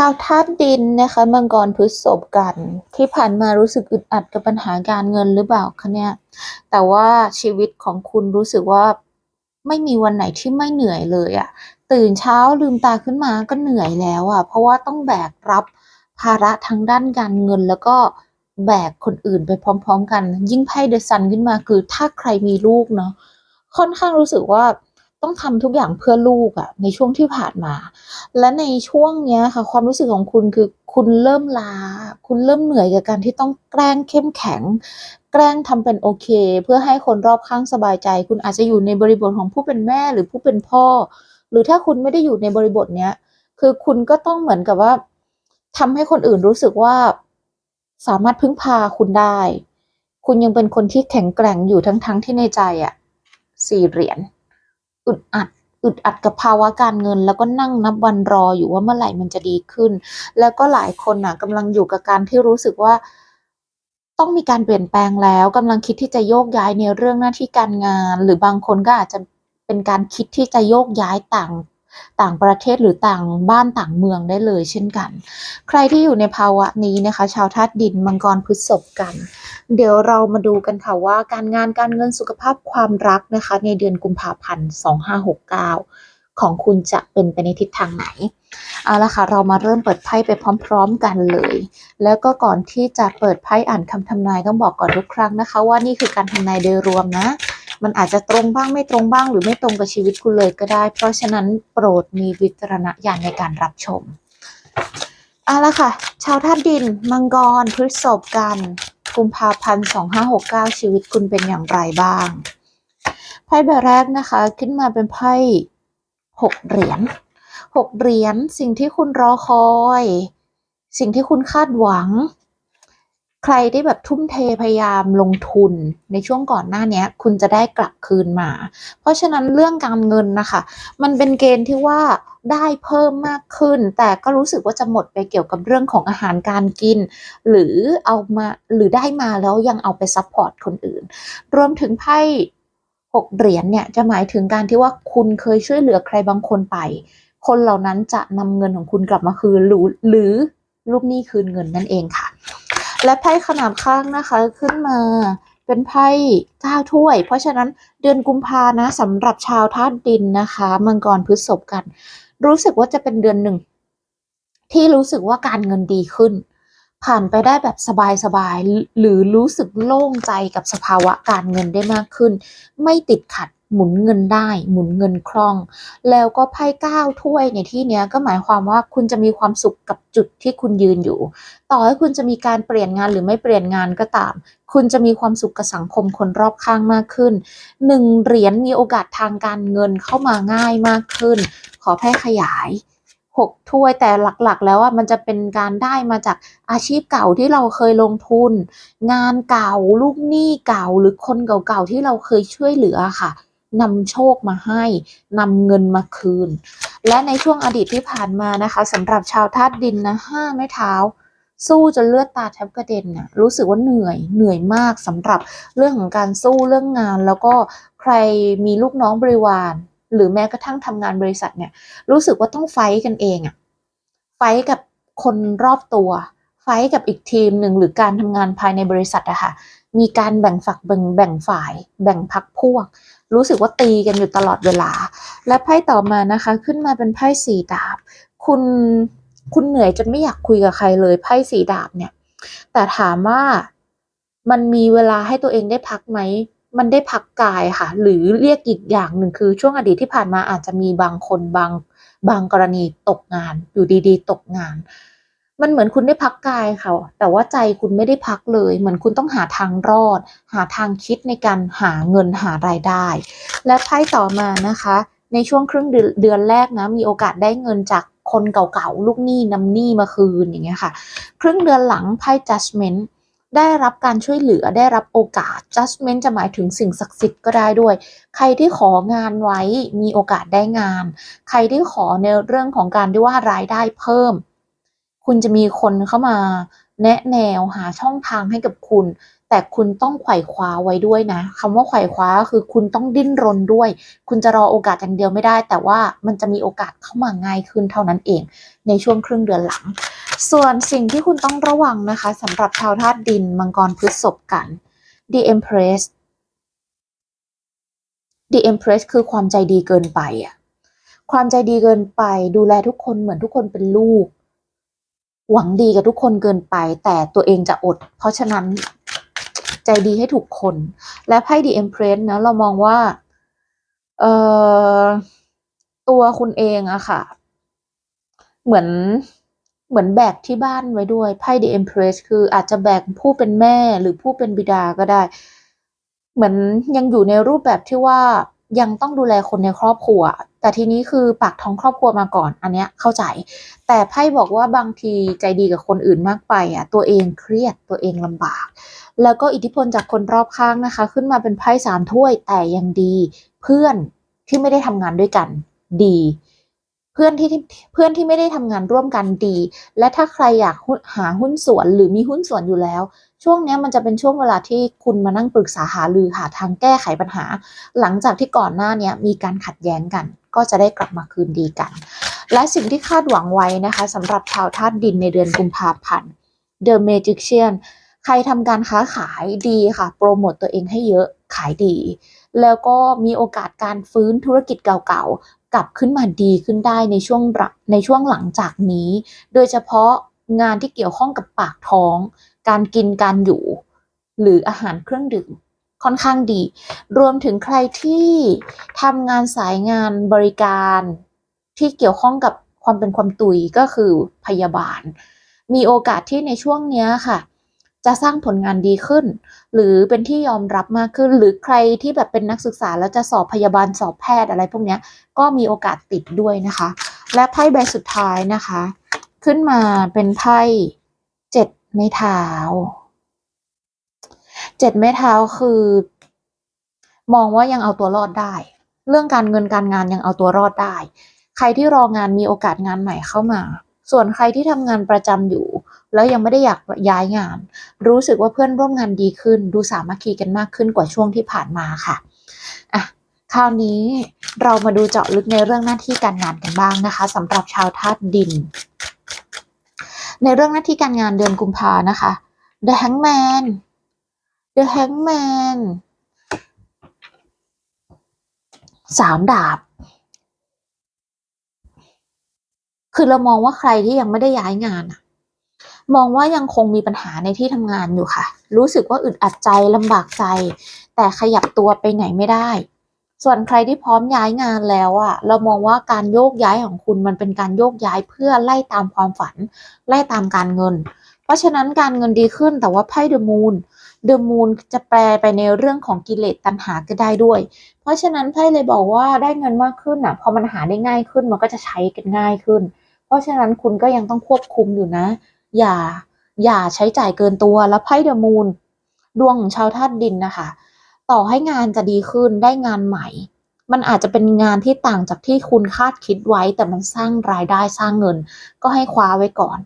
ชาวธาตุดินนะคะมังกรพฤษภกัน ที่ผ่านมารู้สึกอึดอัดกับปัญหาการเงินหรือเปล่าคะเนี่ย แต่ว่าชีวิตของคุณรู้สึกว่าไม่มีวันไหนที่ไม่เหนื่อยเลยอะตื่นเช้าลืมตาขึ้นมาก็เหนื่อยแล้วอะเพราะว่าต้องแบกรับภาระทางด้านการเงินแล้วก็แบกคนอื่นไปพร้อม ๆ กัน ยิ่งไพ่เดอะซันขึ้นมาคือถ้าใครมีลูกเนาะค่อนข้างรู้สึกว่า ต้องทำทุกอย่างเพื่อลูกอะในช่วงที่ผ่านมา และในช่วงเนี้ยค่ะ ความรู้สึกของคุณคือคุณเริ่มล้า คุณเริ่มเหนื่อยกับการที่ต้องแกล้งเข้มแข็ง แกล้งทำเป็นโอเค เพื่อให้คนรอบข้างสบายใจ คุณอาจจะอยู่ในบริบทของผู้เป็นแม่หรือผู้เป็นพ่อ หรือถ้าคุณไม่ได้อยู่ในบริบทเนี้ยคือคุณก็ต้องเหมือนกับว่าทำให้คนอื่นรู้สึกว่าสามารถพึ่งพาคุณได้ คุณยังเป็นคนที่แข็งแกร่งอยู่ทั้งๆที่ในใจอะสี่เหรียญ อึดอัดอึดอัดกับภาวะการเงิน แล้วก็นั่งนับวันรออยู่ว่าเมื่อไหร่มันจะดีขึ้น แล้วก็หลายคนน่ะกำลังอยู่กับการที่รู้สึกว่าต้องมีการเปลี่ยนแปลงแล้วกำลังคิดที่จะโยกย้ายในเรื่องหน้าที่การงาน หรือบางคนก็อาจจะเป็นการคิดที่จะโยกย้ายต่าง ต่างประเทศหรือต่างบ้านต่างเมืองได้เลยเช่นกัน ใครที่อยู่ในภาวะนี้นะคะ ชาวธาตุดินมังกรพฤษภกัน เดี๋ยวเรามาดูกันค่ะว่าการงานการเงินสุขภาพความรักนะคะ ในเดือนกุมภาพันธ์2569 ของคุณจะเป็นไปในทิศทางไหนเอาละค่ะเรามาเริ่มเปิดไพ่ไปพร้อม ๆ กันเลย แล้วก็ก่อนที่จะเปิดไพ่อ่านคำทำนายต้องบอกก่อนทุกครั้งนะคะ ว่านี่คือการทำนายโดยรวมนะ มันอาจจะตรงบ้างไม่ตรงบ้าง หรือไม่ตรงกับชีวิตคุณเลยก็ได้ เพราะฉะนั้นโปรดมีวิจารณญาณในการรับชมเอาละค่ะ ชาวธาตุดิน มังกร พฤษภกันกุมภาพันธ์2569 ชีวิตคุณเป็นอย่างไรบ้าง ไพ่ใบแรกนะคะ ขึ้นมาเป็นไพ่หกเหรียญหกเหรียญสิ่งที่คุณรอคอย สิ่งที่คุณคาดหวัง ใครที่แบบทุ่มเทพยายามลงทุนในช่วงก่อนหน้านี้คุณจะได้กลับคืนมา เพราะฉะนั้นเรื่องการเงินนะคะ มันเป็นเกณฑ์ที่ว่าได้เพิ่มมากขึ้น แต่ก็รู้สึกว่าจะหมดไปเกี่ยวกับเรื่องของอาหารการกิน หรือเอามาหรือได้มาแล้วยังเอาไปซัพพอร์ตคนอื่น รวมถึงไพ่หกเหรียญเนี่ยจะหมายถึงการที่ว่าคุณเคยช่วยเหลือใครบางคนไป คนเหล่านั้นจะนำเงินของคุณกลับมาคืนหรือหรือลูกหนี้คืนเงินนั่นเองค่ะ และไพ่ขนาบข้างนะคะขึ้นมาเป็นไพ่เก้าถ้วย เพราะฉะนั้นเดือนกุมภานะสำหรับชาวธาตุดินนะคะมังกรพฤษภกัน รู้สึกว่าจะเป็นเดือนหนึ่ง ที่รู้สึกว่าการเงินดีขึ้น ผ่านไปได้แบบสบายๆหรือรู้สึกโล่งใจกับสภาวะการเงินได้มากขึ้น ไม่ติดขัด หมุนเงินได้ หมุนเงินคล่อง แล้วก็ไพ่เก้าถ้วยในที่เนี้ยก็หมายความว่าคุณจะมีความสุขกับจุดที่คุณยืนอยู่ ต่อให้คุณจะมีการเปลี่ยนงานหรือไม่เปลี่ยนงานก็ตาม คุณจะมีความสุขกับสังคมคนรอบข้างมากขึ้นหนึ่งเหรียญมีโอกาสทางการเงินเข้ามาง่ายมากขึ้น ขอแพ่ขยายหกถ้วยแต่หลักๆ แล้วอะมันจะเป็นการได้มาจากอาชีพเก่าที่เราเคยลงทุน งานเก่าลูกหนี้เก่าหรือคนเก่าๆที่เราเคยช่วยเหลือค่ะ นำโชคมาให้นำเงินมาคืน และในช่วงอดีตที่ผ่านมานะคะสำหรับชาวธาตุดินนะห้าไม้เท้า สู้จนเลือดตาแทบกระเด็นน่ะรู้สึกว่าเหนื่อยเหนื่อยมากสำหรับเรื่องของการสู้เรื่องงาน แล้วก็ใครมีลูกน้องบริวาร หรือแม้กระทั่งทำงานบริษัทเนี่ยรู้สึกว่าต้องไฟกันเองอะไฟกับคนรอบตัวไฟกับอีกทีมหนึ่งหรือการทำงานภายในบริษัทอะค่ะ มีการแบ่งฝักแบ่งแบ่งฝ่าย แบ่งพักพวก รู้สึกว่าตีกันอยู่ตลอดเวลา และไพ่ต่อมานะคะขึ้นมาเป็นไพ่สีดาบ คุณคุณเหนื่อยจนไม่อยากคุยกับใครเลยไพ่สีดาบเนี่ย แต่ถามว่ามันมีเวลาให้ตัวเองได้พักไหมมันได้พักกายค่ะ หรือเรียกอีกอย่างหนึ่งคือช่วงอดีตที่ผ่านมาอาจจะมีบางคนบางบางกรณีตกงาน อยู่ดีๆ ตกงาน มันเหมือนคุณได้พักกายค่ะ แต่ว่าใจคุณไม่ได้พักเลย เหมือนคุณต้องหาทางรอด หาทางคิดในการหาเงินหารายได้ และไพ่ต่อมานะคะ ในช่วงครึ่งเดือนแรกนะ มีโอกาสได้เงินจากคนเก่าๆ ลูกหนี้นำหนี้มาคืนอย่างเงี้ยค่ะ ครึ่งเดือนหลังไพ่ judgment ได้รับการช่วยเหลือได้รับโอกาส judgment จะหมายถึงสิ่งศักดิ์สิทธิ์ก็ได้ด้วย ใครที่ของานไว้มีโอกาสได้งาน ใครที่ขอในเรื่องของการที่ว่ารายได้เพิ่ม คุณจะมีคนเข้ามาแนะแนวหาช่องทางให้กับคุณ แต่คุณต้องไขว่คว้าไว้ด้วยนะคำว่าไขว่คว้าคือคุณต้องดิ้นรนด้วย คุณจะรอโอกาสอย่างเดียวไม่ได้ แต่ว่ามันจะมีโอกาสเข้ามาง่ายขึ้นเท่านั้นเอง ในช่วงครึ่งเดือนหลัง ส่วนสิ่งที่คุณต้องระวังนะคะสำหรับชาวธาตุดินมังกรพฤษภกัน The Empress The Empress คือความใจดีเกินไปอะความใจดีเกินไปดูแลทุกคนเหมือนทุกคนเป็นลูก หวังดีกับทุกคนเกินไป แต่ตัวเองจะอด เพราะฉะนั้นใจดีให้ถูกคน และไพ่ The Empress นะเรามองว่า เอ่อ ตัวคุณเองอะค่ะ เหมือนเหมือนแบกที่บ้านไว้ด้วยไพ่ The Empress คืออาจจะแบกผู้เป็นแม่หรือผู้เป็นบิดาก็ได้ เหมือนยังอยู่ในรูปแบบที่ว่า ยังต้องดูแลคนในครอบครัว แต่ทีนี้คือปากท้องครอบครัวมาก่อน อันเนี้ยเข้าใจ แต่ไพ่บอกว่าบางทีใจดีกับคนอื่นมากไปอะ ตัวเองเครียดตัวเองลำบาก แล้วก็อิทธิพลจากคนรอบข้างนะคะ ขึ้นมาเป็นไพ่สามถ้วยแต่ยังดี เพื่อนที่ไม่ได้ทำงานด้วยกันดี เพื่อนที่เพื่อนที่ไม่ได้ทำงานร่วมกันดี และถ้าใครอยากหาหุ้นส่วนหรือมีหุ้นส่วนอยู่แล้ว ช่วงนี้มันจะเป็นช่วงเวลาที่คุณมานั่งปรึกษาหารือหาทางแก้ไขปัญหา หลังจากที่ก่อนหน้านี้มีการขัดแย้งกัน ก็จะได้กลับมาคืนดีกัน และสิ่งที่คาดหวังไว้นะคะสำหรับชาวธาตุดินในเดือนกุมภาพันธ์ The Magician ใครทำการค้าขายดีค่ะ โปรโมตตัวเองให้เยอะขายดี แล้วก็มีโอกาสการฟื้นธุรกิจเก่าๆ กลับขึ้นมาดีขึ้นได้ในช่วงในช่วงหลังจากนี้ โดยเฉพาะงานที่เกี่ยวข้องกับปากท้อง การกินการอยู่ หรืออาหารเครื่องดื่มค่อนข้างดี รวมถึงใครที่ทำงานสายงานบริการที่เกี่ยวข้องกับความเป็นความตุยก็คือพยาบาล มีโอกาสที่ในช่วงนี้ค่ะ จะสร้างผลงานดีขึ้น หรือเป็นที่ยอมรับมากขึ้น หรือใครที่แบบเป็นนักศึกษาแล้วจะสอบพยาบาลสอบแพทย์อะไรพวกนี้ก็มีโอกาสติดด้วยนะคะ และไพ่ใบสุดท้ายนะคะ ขึ้นมาเป็นไพ่ ไม้เท้า เจ็ดไม้เท้าคือ มองว่ายังเอาตัวรอดได้ เรื่องการเงินการงานยังเอาตัวรอดได้ ใครที่รองานมีโอกาสงานใหม่เข้ามา ส่วนใครที่ทำงานประจำอยู่ แล้วยังไม่ได้อยากย้ายงาน รู้สึกว่าเพื่อนร่วมงานดีขึ้น ดูสามัคคีกันมากขึ้นกว่าช่วงที่ผ่านมาค่ะอะคราวนี้เรามาดูเจาะลึกในเรื่องหน้าที่การงานกันบ้างนะคะสำหรับชาวธาตุดิน ในเรื่องหน้าที่การงานเดือนกุมภานะคะ The Hangman The Hangman สามดาบ คือเรามองว่าใครที่ยังไม่ได้ย้ายงานอะมองว่ายังคงมีปัญหาในที่ทำงานอยู่ค่ะ รู้สึกว่าอึดอัดใจลำบากใจ แต่ขยับตัวไปไหนไม่ได้ ส่วนใครที่พร้อมย้ายงานแล้วอะเรามองว่าการโยกย้ายของคุณมันเป็นการโยกย้ายเพื่อไล่ตามความฝัน ไล่ตามการเงิน เพราะฉะนั้นการเงินดีขึ้นแต่ว่าไพ่เดอะมูนเดอะมูนจะแปลไปในเรื่องของกิเลสตัณหาก็ได้ด้วย เพราะฉะนั้นไพ่เลยบอกว่าได้เงินมากขึ้นอะพอมันหาได้ง่ายขึ้นมันก็จะใช้กันง่ายขึ้น เพราะฉะนั้นคุณก็ยังต้องควบคุมอยู่นะ อย่าอย่าใช้จ่ายเกินตัวแล้วไพ่เดอะมูนดวงของชาวธาตุดินนะคะ ต่อให้งานจะดีขึ้นได้งานใหม่ มันอาจจะเป็นงานที่ต่างจากที่คุณคาดคิดไว้ แต่มันสร้างรายได้สร้างเงิน ก็ให้คว้าไว้ก่อน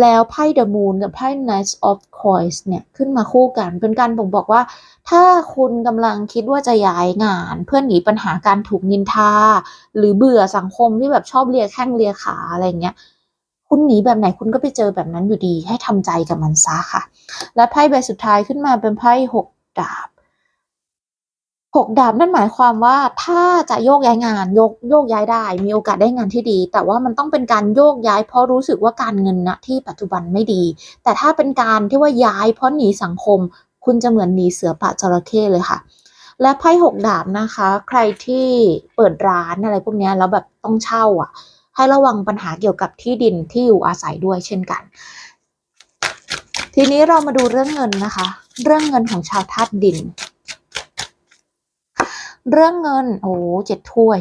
แล้วไพ่ The Moon กับไพ่ Knight of Coins เนี่ยขึ้นมาคู่กันเป็นการบ่งบอกว่า ถ้าคุณกำลังคิดว่าจะย้ายงาน เพื่อหนีปัญหาการถูกนินทา หรือเบื่อสังคมที่แบบชอบเลียแข้งเลียขาอะไรเงี้ยคุณหนีแบบไหนคุณก็ไปเจอแบบนั้นอยู่ดีให้ทำใจกับมันซะค่ะ และไพ่ใบสุดท้ายขึ้นมาเป็นไพ่หกดาบ หกดาบนั่นหมายความว่าถ้าจะโยกย้ายงานโยกโยกย้ายได้ มีโอกาสได้งานที่ดี แต่ว่ามันต้องเป็นการโยกย้าย เพราะรู้สึกว่าการเงินณที่ปัจจุบันไม่ดี แต่ถ้าเป็นการที่ว่าย้ายเพราะหนีสังคม คุณจะเหมือนหนีเสือป่าจระเข้เลยค่ะ และไพ่หกดาบนะคะ ใครที่เปิดร้านอะไรพวกนี้แล้วแบบต้องเช่าอะ ให้ระวังปัญหาเกี่ยวกับที่ดินที่อยู่อาศัยด้วยเช่นกัน ทีนี้เรามาดูเรื่องเงินนะคะ เรื่องเงินของชาวธาตุดิน เรื่องเงิน โอ้เจ็ดถ้วย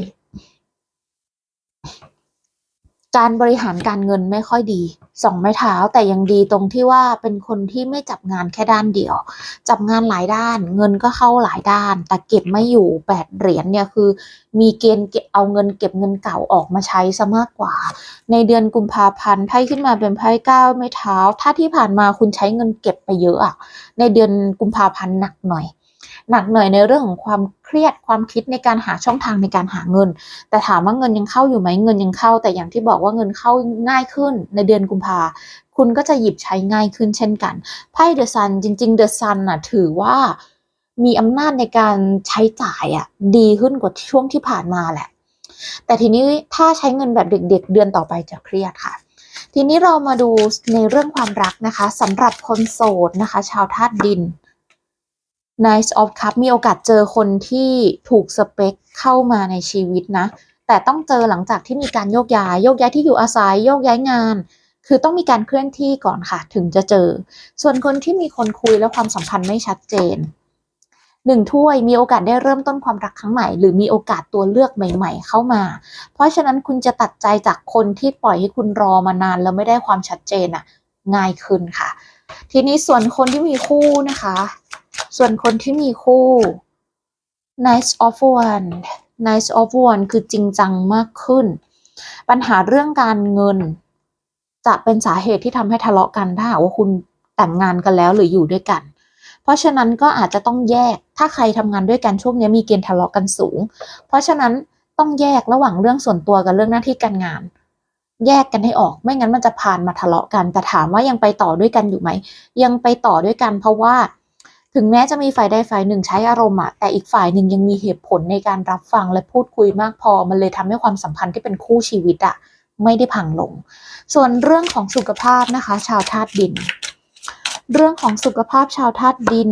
การบริหารการเงินไม่ค่อยดีสองไม้เท้าแต่ยังดีตรงที่ว่าเป็นคนที่ไม่จับงานแค่ด้านเดียว จับงานหลายด้าน เงินก็เข้าหลายด้าน แต่เก็บไม่อยู่แปดเหรียญเนี่ยคือ มีเกณฑ์เก็บเอาเงินเก็บเงินเก่าออกมาใช้ซะมากกว่า ในเดือนกุมภาพันธ์ไพ่ขึ้นมาเป็นไพ่เก้าไม้เท้า ถ้าที่ผ่านมาคุณใช้เงินเก็บไปเยอะอะในเดือนกุมภาพันธ์หนักหน่อย หนักหน่อยในเรื่องของความเครียดความคิดในการหาช่องทางในการหาเงิน แต่ถามว่าเงินยังเข้าอยู่ไหมเงินยังเข้า แต่อย่างที่บอกว่าเงินเข้าง่ายขึ้นในเดือนกุมภาคุณก็จะหยิบใช้ง่ายขึ้นเช่นกันไพ่เดอะซันจริง ๆ เดอะซันน่ะถือว่ามีอำนาจในการใช้จ่ายอะดีขึ้นกว่าช่วงที่ผ่านมาแหละ แต่ทีนี้ถ้าใช้เงินแบบเด็กๆเดือนต่อไปจะเครียดค่ะ ทีนี้เรามาดูในเรื่องความรักนะคะสำหรับคนโสดนะคะ ชาวธาตุดิน Nice of Cup มีโอกาสเจอคนที่ถูกสเปคเข้ามาในชีวิตนะ แต่ต้องเจอหลังจากที่มีการโยกย้าย โยกย้ายที่อยู่อาศัย โยกย้ายงาน คือต้องมีการเคลื่อนที่ก่อนค่ะ ถึงจะเจอ ส่วนคนที่มีคนคุยและความสัมพันธ์ไม่ชัดเจนหนึ่งถ้วยมีโอกาสได้เริ่มต้นความรักครั้งใหม่ หรือมีโอกาสตัวเลือกใหม่ ๆ เข้ามา เพราะฉะนั้นคุณจะตัดใจจากคนที่ปล่อยให้คุณรอมานานแล้วไม่ได้ความชัดเจนอะง่ายขึ้นค่ะ ทีนี้ส่วนคนที่มีคู่นะคะ ส่วนคนที่มีคู่ nice of one nice of one คือจริงจังมากขึ้น ปัญหาเรื่องการเงิน จะเป็นสาเหตุที่ทำให้ทะเลาะกันถ้าหากว่าคุณแต่งงานกันแล้วหรืออยู่ด้วยกัน เพราะฉะนั้นก็อาจจะต้องแยก ถ้าใครทำงานด้วยกันช่วงนี้มีเกณฑ์ทะเลาะกันสูง เพราะฉะนั้นต้องแยกระหว่างเรื่องส่วนตัวกับเรื่องหน้าที่การงาน แยกกันให้ออก ไม่งั้นมันจะผ่านมาทะเลาะกัน แต่ถามว่ายังไปต่อด้วยกันอยู่ไหม ยังไปต่อด้วยกันเพราะว่า ถึงแม้จะมีฝ่ายใดฝ่ายหนึ่งใช้อารมณ์อะแต่อีกฝ่ายหนึ่งยังมีเหตุผลในการรับฟังและพูดคุยมากพอ มันเลยทำให้ความสัมพันธ์ที่เป็นคู่ชีวิตอะไม่ได้พังลง ส่วนเรื่องของสุขภาพนะคะ ชาวธาตุดิน เรื่องของสุขภาพชาวธาตุดิน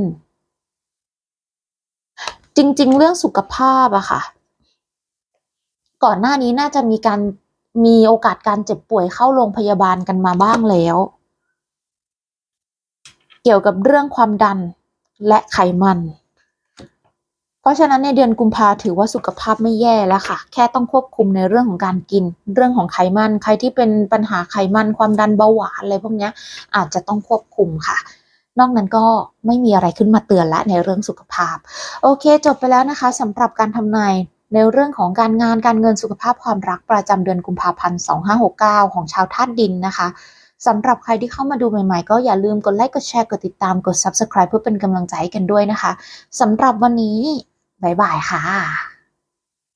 จริง ๆ เรื่องสุขภาพอะค่ะ ก่อนหน้านี้น่าจะมีการมีโอกาสการเจ็บป่วยเข้าโรงพยาบาลกันมาบ้างแล้ว เกี่ยวกับเรื่องความดัน และไขมัน เพราะฉะนั้นในเดือนกุมภาถือว่าสุขภาพไม่แย่แล้วค่ะ แค่ต้องควบคุมในเรื่องของการกิน เรื่องของไขมัน ใครที่เป็นปัญหาไขมันความดันเบาหวานอะไรพวกนี้อาจจะต้องควบคุมค่ะนอกนั้นก็ไม่มีอะไรขึ้นมาเตือนละในเรื่องสุขภาพ โอเค จบไปแล้วนะคะสำหรับการทำนายในเรื่องของการงานการเงินสุขภาพความรักประจำเดือนกุมภาพันธ์ 2569 ของชาวธาตุดินนะคะ สำหรับใครที่เข้ามาดูใหม่ๆ ก็อย่าลืมกดไลค์กดแชร์กดติดตามกด Subscribe เพื่อเป็นกำลังใจให้กันด้วยนะคะสำหรับวันนี้ บ๊ายบายค่ะ